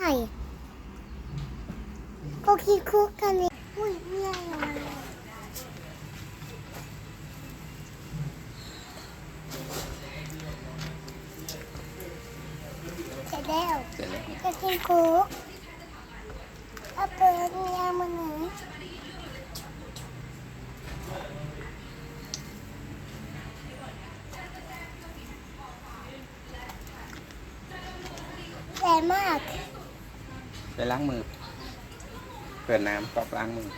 ใช่ก็คิดคุกกันเลยอุ้ยม่ได้หรอกเสร็จแล้วเจแล้วก็กินคุกเอาเปิดยามันหนึ่งแรงมาก ไปล้างมือ เปิดน้ำก๊อกล้างมือ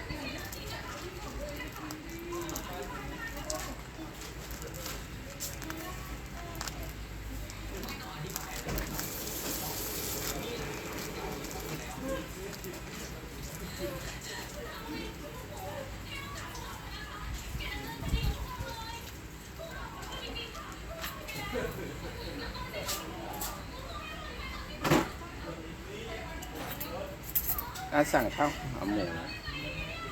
ถ้าสั่งข้าวขาหมู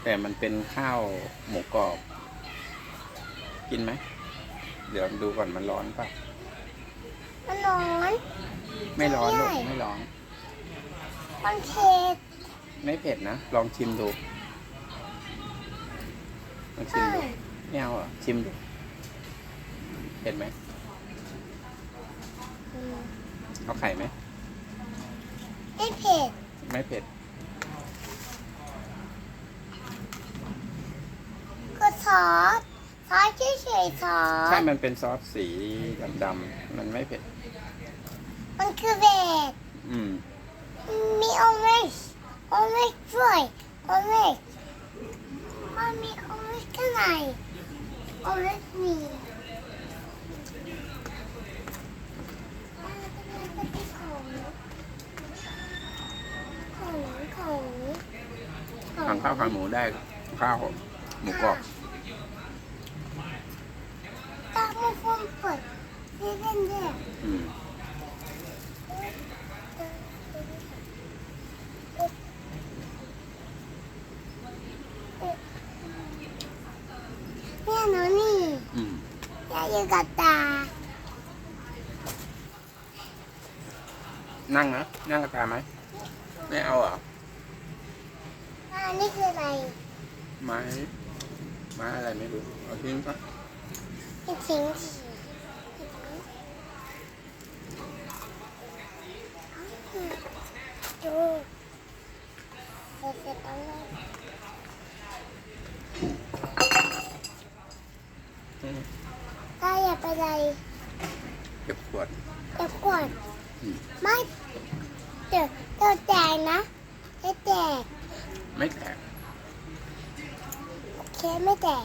แต่มันเป็นข้าวหมูกรอบ กินไหม เดี๋ยวดูก่อนมันร้อนป่ะ มันร้อนไม่ร้อนหรอกใช่ไม่ร้อน มันเผ็ด ไม่เผ็ดนะ ลองชิมดูลองชิมดูไม่เอาเหรอชิมดูเผ็ดไหมอืมเอาไข่ไหม ไม่เผ็ด ไม่เผ็ด ก็ ซอสซอสเฉยๆซอสใช่มันเป็นซอสสีดำๆมันไม่เผ็ด มันคือเบดอืม มีโอเมชโอเมชด้วยโอเมชมันมีโอเมชข้างในโอเมชมีของของทำข้าวขาหมูได้ข้าวหมูกรอบ ตามุฟมเปิดนี่เล่นเนี่ยอืมเนี่ยหนูนี่อืมยายอยู่กับตานั่งนะนั่งกระตาไหมไม่เอาเหรออ่านี่คืออะไรไม้ไม้อะไรไม่รู้เอาทิ้งปะไม่ ทิ้งดูเสร็จแล้วนะอืมตาอย่าไปไหนเก็บขวดเดี๋ยวก่อนอืมไม่เดี๋ยวเดี๋ยวแตกนะจะแตกไม่แตกโอเคไม่แตก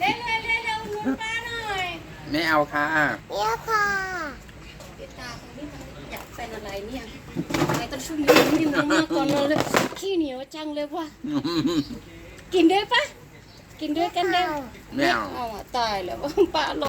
เร็วเร็วเร็วเร็วหนุนป้าหน่อยไม่เอาค่ะเมียค่ะเดี๋ยวตาตรงนี้มันอยากเป็นอะไรเนี่ยทำไมต้องช่วยยืนดิ้นมากก่อนเลยขี้เหนียวจังเลยว่ะกินด้วยปะกินด้วยกันได้ไม่เอา เอาอะตายแล้วป้าล